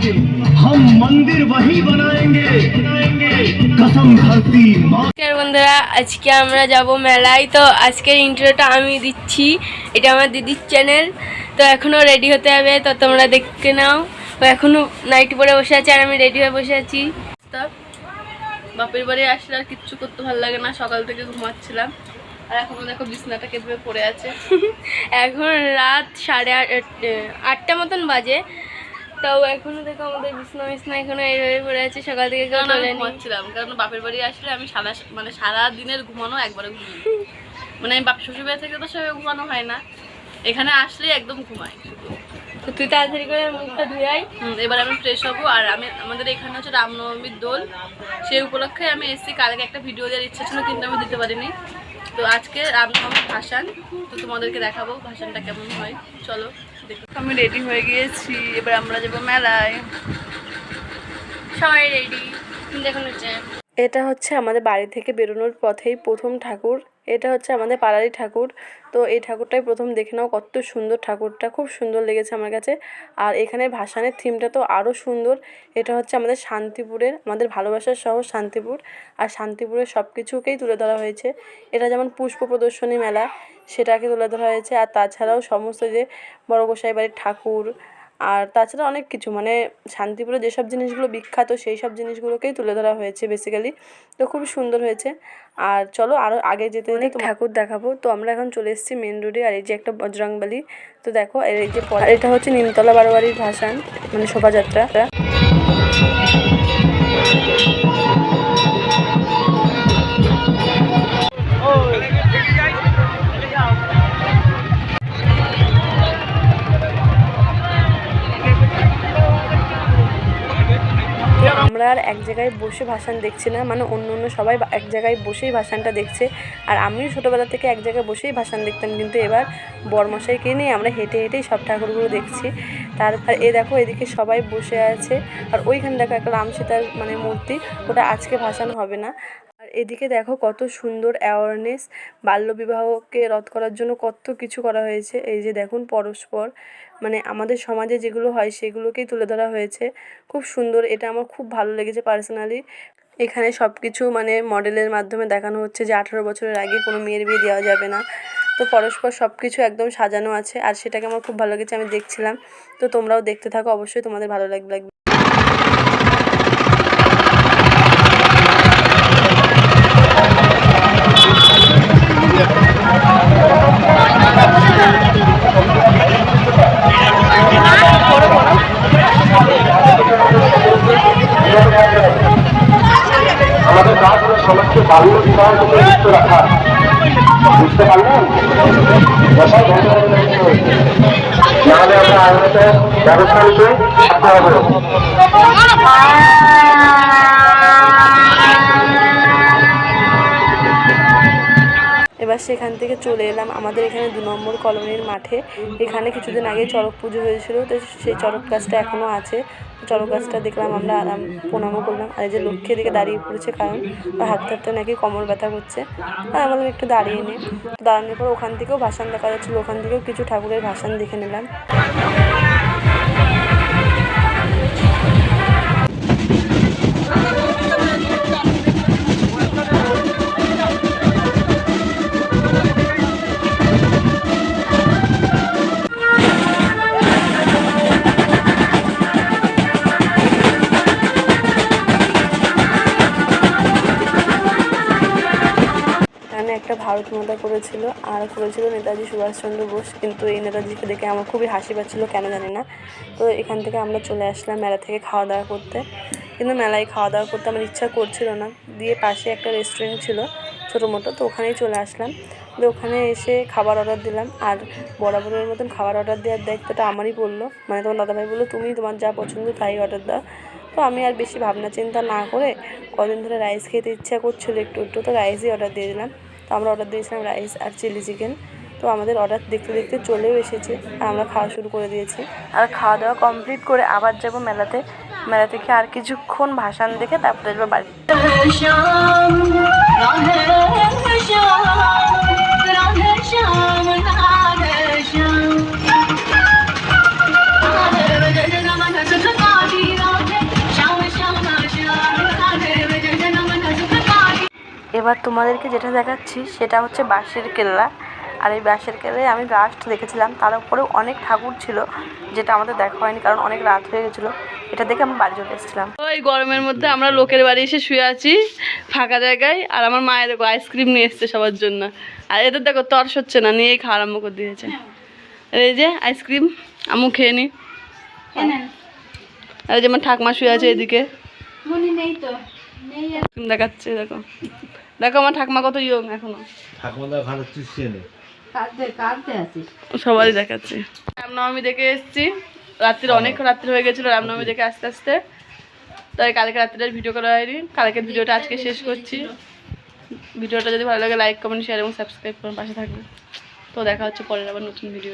हम मंदिर वही बनाएंगे बनाएंगे कसम धरती माँ নমস্কার বন্ধুরা আজকে আমরা যাব মেলায় তো আজকের ইন্টারভিউটা আমি দিচ্ছি এটা আমার দিদির চ্যানেল তো এখনও রেডি হতে হবে তো তোমরা দেখে নাও ও এখনও নাইট পরে বসে আছে আর আমি রেডি হয়ে বসে আছি তো বাপের বাড়ি আসলে আর কিচ্ছু করতে ভালো লাগে না সকাল থেকে ঘুমাচ্ছিলাম আর এখনও দেখো বিছনাটা কেঁপে পড়ে আছে এখন রাত সাড়ে আট আটটা মতন বাজে তাও এখনও দেখো আমাদের বিছনা বিছনা এখনও এইভাবে পড়ে আছে সকাল থেকে কারণ আমি। ঘুমাচ্ছিলাম কারণ বাপের বাড়ি আসলে আমি সারা মানে সারা দিনের ঘুমানো একবারে ঘুমাই মানে আমি বাপ শ্বশুর বাড়ি থেকে তো সেভাবে ঘুমানো হয় না। এখানে আসলে একদম ঘুমাই। তো তুই তাড়াতাড়ি করে মুখটা ধুয়ে আয়। এবার আমি ফ্রেশ হব আর আমি আমাদের এখানে হচ্ছে রামনবমীর দোল। সেই উপলক্ষে আমি এসেছি কালকে একটা ভিডিও দেওয়ার ইচ্ছা ছিল কিন্তু আমি দিতে পারিনি। তো আজকে আমি আমার ভাসান। তো তোমাদেরকে দেখাবো ভাসানটা কেমন হয়। চলো, দেখো। আমি রেডি হয়ে গিয়েছি। এবার আমরা যাব মেলায়। সবাই রেডি দেখুন হচ্ছে এটা হচ্ছে আমাদের বাড়ি থেকে বেরোনোর পথেই প্রথম ঠাকুর। এটা হচ্ছে আমাদের পাড়ারই ঠাকুর। তো এই ঠাকুরটাই প্রথম দেখে নাও, কত সুন্দর ঠাকুরটা, খুব সুন্দর লেগেছে আমার কাছে। আর এখানে ভাসানের থিমটা তো আরও সুন্দর। এটা হচ্ছে আমাদের শান্তিপুরের, আমাদের ভালোবাসার শহর শান্তিপুর। আর শান্তিপুরের সব কিছুকেই তুলে ধরা হয়েছে। এটা যেমন পুষ্প প্রদর্শনী মেলা, সেটাকে তুলে ধরা হয়েছে। আর তাছাড়াও সমস্ত যে বড় গোসাই বাড়ির ঠাকুর আর তাছাড়া অনেক কিছু মানে শান্তিপুরে যেসব জিনিসগুলো বিখ্যাত সেই সব জিনিসগুলোকেই তুলে ধরা হয়েছে বেসিক্যালি তো খুবই সুন্দর হয়েছে। আর চলো আরও আগে যেতে অনেক ঠাকুর দেখাবো। তো আমরা এখন চলে এসেছি মেন রোডে আর এই যে একটা বজরংবালি। তো দেখো এই যে এটা হচ্ছে নিমতলা বারোয়ারির ভাসান মানে শোভাযাত্রা। আমরা আর এক জায়গায় বসে ভাসান দেখছি না মানে অন্য অন্য সবাই এক জায়গায় বসেই ভাসানটা দেখছে। আর আমিও ছোটোবেলা থেকে এক জায়গায় বসেই ভাসান দেখতাম, কিন্তু এবার বরমশাইকে নিয়ে আমরা হেঁটে হেঁটেই সব ঠাকুরগুলো দেখছি। তারপর এ দেখো, এদিকে সবাই বসে আছে। আর ওইখানে দেখো একটা রাম সীতার মানে মূর্তি, ওটা আজকে ভাসান হবে না। এদিকে দেখো কত সুন্দর অ্যাওয়ারনেস বাল্যবিবাহকে রদ করার জন্য কত কিছু করা হয়েছে। এই যে দেখুন পরস্পর মানে আমাদের সমাজে যেগুলো হয় সেগুলোকেই তুলে ধরা হয়েছে। খুব সুন্দর, এটা আমার খুব ভালো লেগেছে পার্সোনালি এখানে সব কিছু মানে মডেলের মাধ্যমে দেখানো হচ্ছে যে আঠারো বছরের আগে কোনো মেয়ের বিয়ে দেওয়া যাবে না। তো পরস্পর সব কিছু একদম সাজানো আছে, আর সেটাকে আমার খুব ভালো লেগেছে, আমি দেখছিলাম। তো তোমরাও দেখতে থাকো, অবশ্যই তোমাদের ভালো লাগবে। থেকে মুক্ত রাখা বুঝতে পারলেন দশায় দিলে নাহলে আমরা আইনত ব্যবস্থা নিতে হবে এবার সেখান থেকে চলে এলাম আমাদের এখানে দু নম্বর কলোনির মাঠে। এখানে কিছুদিন আগে চড়ক পুজো হয়েছিল, তো সেই চড়ক গাছটা এখনও আছে। চড়ক গাছটা দেখলাম আমরা আরাম প্রণামও করলাম। আর এই যে লক্ষ্মী দিকে দাঁড়িয়ে পড়েছে কারণ ওর হাঁটতে নাকি কোমর ব্যথা করছে। আর বললাম একটু দাঁড়িয়ে নিই দাঁড়ানোর পর ওখান থেকেও ভাসান দেখা যাচ্ছিল, ওখান থেকেও কিছু ঠাকুরের ভাসান দেখে নিলাম। এখানে একটা ভারত মাতা করেছিল, আর করেছিল নেতাজি সুভাষচন্দ্র বোস, কিন্তু এই নেতাজিকে দেখে আমার খুবই হাসি পাচ্ছিলো, কেন জানি না। তো এখান থেকে আমরা চলে আসলাম মেলা থেকে খাওয়া দাওয়া করতে। কিন্তু মেলায় খাওয়া দাওয়া করতে আমার ইচ্ছা করছিল না। দিয়ে পাশে একটা রেস্টুরেন্ট ছিল ছোটো মোটো, তো ওখানেই চলে আসলাম। তো ওখানে এসে খাবার অর্ডার দিলাম, আর বরাবরের মতন খাবার অর্ডার দেওয়ার দায়িত্বটা আমারই পড়ল। মানে তোমার দাদাভাই বলল, তুমি তোমার যা পছন্দ তাই অর্ডার দাও। তো আমি আর বেশি ভাবনা চিন্তা না করে কদিন ধরে রাইস খেতে ইচ্ছা করছিল একটু একটু তো রাইসই অর্ডার দিয়ে দিলাম। তো আমরা অর্ডার দিয়েছিলাম রাইস আর চিলি চিকেন তো আমাদের অর্ডার দেখতে দেখতে চলেও এসেছে আর আমরা খাওয়া শুরু করে দিয়েছি। আর খাওয়া দাওয়া কমপ্লিট করে আবার যাব মেলাতে। মেলা থেকে আর কিছুক্ষণ ভাসান দেখে তারপরে যাব বাড়ি। এবার তোমাদেরকে যেটা দেখাচ্ছি সেটা হচ্ছে বাঁশের কেল্লা। আর এই বাঁশের কেল্লায় আমি লাস্ট দেখেছিলাম তার উপরেও অনেক ঠাকুর ছিল যেটা আমাদের দেখা হয়নি কারণ অনেক রাত হয়ে গেছিল। এটা দেখে আমি বাড়ি চলে এসেছিলাম। ওই গরমের মধ্যে আমরা লোকের বাড়ি এসে শুয়ে আছি ফাঁকা জায়গায় আর আমার মায়ের দেখো আইসক্রিম নিয়ে এসছে সবার জন্য। আর এদের দেখো তর্স হচ্ছে না নিয়েই খাওয়া আরম্ভ করে দিয়েছে। এই যে আইসক্রিম আমু খেয়ে নি। আর এই যে আমার ঠাকমা শুয়ে আছে এদিকে। আইসক্রিম দেখাচ্ছে দেখো। দেখো আমার ঠাকমা কত ইয়ং এখনও। সবাই দেখাচ্ছে। রামনবমী দেখে এসেছি। রাত্রির অনেক রাত্রি হয়ে গেছিল রামনবমী দেখে আস্তে আস্তে। তাই কালকে রাত্রিটা ভিডিও করা হয়নি। কালকের ভিডিওটা আজকে শেষ করছি। ভিডিওটা যদি ভালো লাগে লাইক কমেন্ট শেয়ার এবং সাবস্ক্রাইব করে পাশে থাকবে। তো দেখা হচ্ছে পরের আবার নতুন ভিডিও